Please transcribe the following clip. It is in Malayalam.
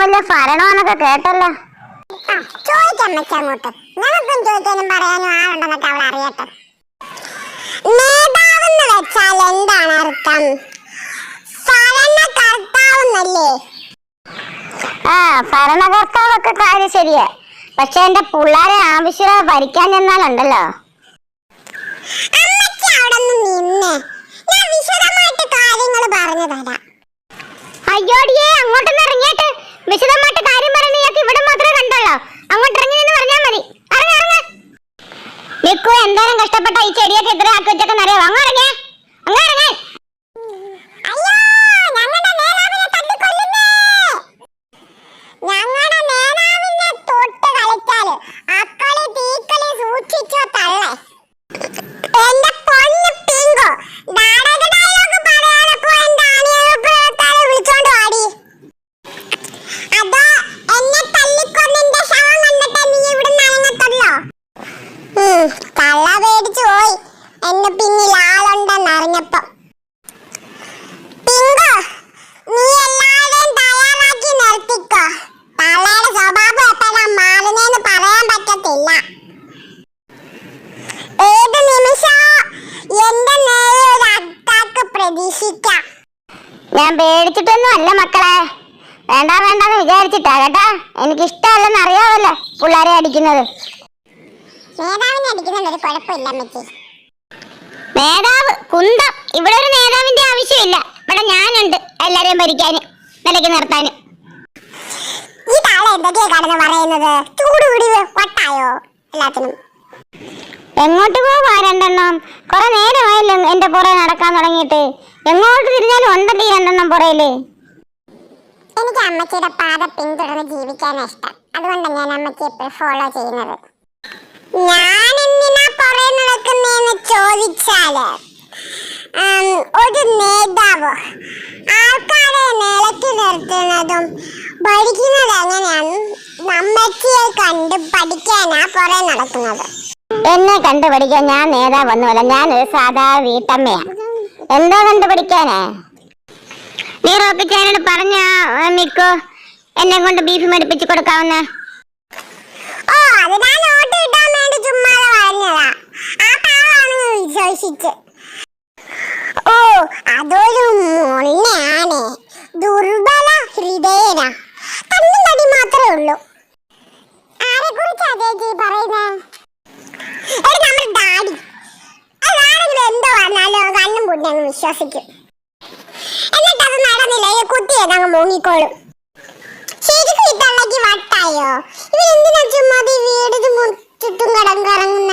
വലിയ ഭരണമാന്നൊക്കെ കേട്ടല്ലോ. ചോദിക്കാം അങ്ങോട്ട് നിനക്കും ചോദിക്കാനും പറയാനും ആളുണ്ടെന്നൊക്കെ അവൾ അറിയട്ടെ. നേതാവെന്ന് വെച്ചാൽ എന്താണ് അർത്ഥം? ഭരണകർത്താവെന്നല്ലേ? ആ ഭരണകർത്താവൊക്കെ കാര്യം ശരിയാ. പക്ഷെ എന്റെ പിള്ളേരെ ആവശ്യമായി ഭരിക്കാൻ ചെന്നാലുണ്ടല്ലോ. അമ്മച്ചി അവിടെ നിന്ന് നിന്നെ. ഞാൻ വിശദമായിട്ട് കാര്യങ്ങൾ പറഞ്ഞു തരാം. അയ്യോടിയേ അങ്ങോട്ടൊന്ന് ഇറങ്ങിയിട്ട് വിശദമായിട്ട് കാര്യം പറയുന്ന ഇയാൾക്ക് ഇവിടെ മാത്രമേ കണ്ടുള്ളൂ. അങ്ങോട്ട് ഇറങ്ങി എന്ന് പറഞ്ഞാൽ മതി. ഇറങ്ങ ഇറങ്ങ. നിക്കു എന്തായാലും കഷ്ടപ്പെട്ട ഈ ചെടിയൊക്കെ ഇത്ര ആക്കി വെച്ചൊക്കെ അറിയാം അങ്ങ് ഞാൻ പേടിച്ചിട്ടൊന്നും അല്ല മക്കളെ. വേണ്ട വേണ്ടെന്ന് വിചാരിച്ചിട്ടാ കേട്ടാ. എനിക്ക് ഇഷ്ടമല്ലെന്ന് അറിയാമല്ലോ പിള്ളേരെ അടിക്കുന്നത്. നേതാവിനെ അടിക്കുന്നതിൽ ഒരു കുഴപ്പമില്ല അമ്മച്ചി. നേതാവ് കുന്തം. ഇവിടെ ഒരു നേതാവിന്റെ ആവശ്യമില്ല. ഇവിടെ ഞാനുണ്ട് എല്ലാരെയും ഭരിക്കാന് നിലയ്ക്ക് നിർത്താന്. ഈ താള എന്തൊക്കെയാ കടന്ന് പറയുന്നത്? ചൂട് കൂടി വട്ടായോ? എല്ലാത്തിനും. എങ്ങോട്ട് പോവാ രണ്ടെണ്ണം? കുറെ എന്റെ പുറകെ നടക്കാൻ തുടങ്ങിയിട്ട്. എങ്ങോട്ട് തിരിഞ്ഞാലും ഉണ്ടല്ലേ രണ്ടെണ്ണം പുറയിൽ? എനിക്ക് അമ്മച്ചിയുടെ പാത പിന്തുടർന്ന് ജീവിക്കാനാണ് ഇഷ്ടം. അതുകൊണ്ടാണ് ഞാൻ അമ്മച്ചി എപ്പോഴും ഫോളോ ചെയ്യുന്നത്. ഞാൻ എന്തിനാ പുറകെ നടക്കുന്നെന്ന് ചോദിച്ചാൽ ഒരു നേതാവ് ആൾക്കാരെ നിലയ്ക്ക് നിർത്തുന്നതും പഠിക്കുന്നത് എങ്ങനെയാണ് അമ്മച്ചിയെ കണ്ട് പഠിക്കാനാ പുറകെ നടക്കുന്നത്. എന്നെ കണ്ടുപിടിക്കാൻ ഞാൻ നേതാവൊന്നുമല്ല ഞാനൊരു സാധാ വീട്ടമ്മയാണ് എന്താ കണ്ടുപിടിക്കാനേ? നീ റോപ്പിച്ചാനോട് പറഞ്ഞ മിക്കോ എന്നെ കൊണ്ട് ബീഫ് മടിപ്പിച്ചു കൊടുക്കാവുന്ന. ഓ അത് ഞാൻ വേണ്ടി പറഞ്ഞതാ ആ ഓ അതൊരു ദുർബല മാത്രമേ ഉള്ളൂ. ആരെ കുറിച്ചാ ചേച്ചി പറയുന്നത് വിശ്വസിക്കും. എന്നിട്ട് അത് നടന്നില്ല. ഈ കുത്തി അങ്ങ് മുങ്ങിക്കോളും. ശരിക്കും ഇതല്ലെങ്കിൽ വട്ടായോ? ഇവരെന്തിനാ ചുമ്മാ വീടും മുറിച്ചിട്ടും കടം കറങ്ങുന്നേ?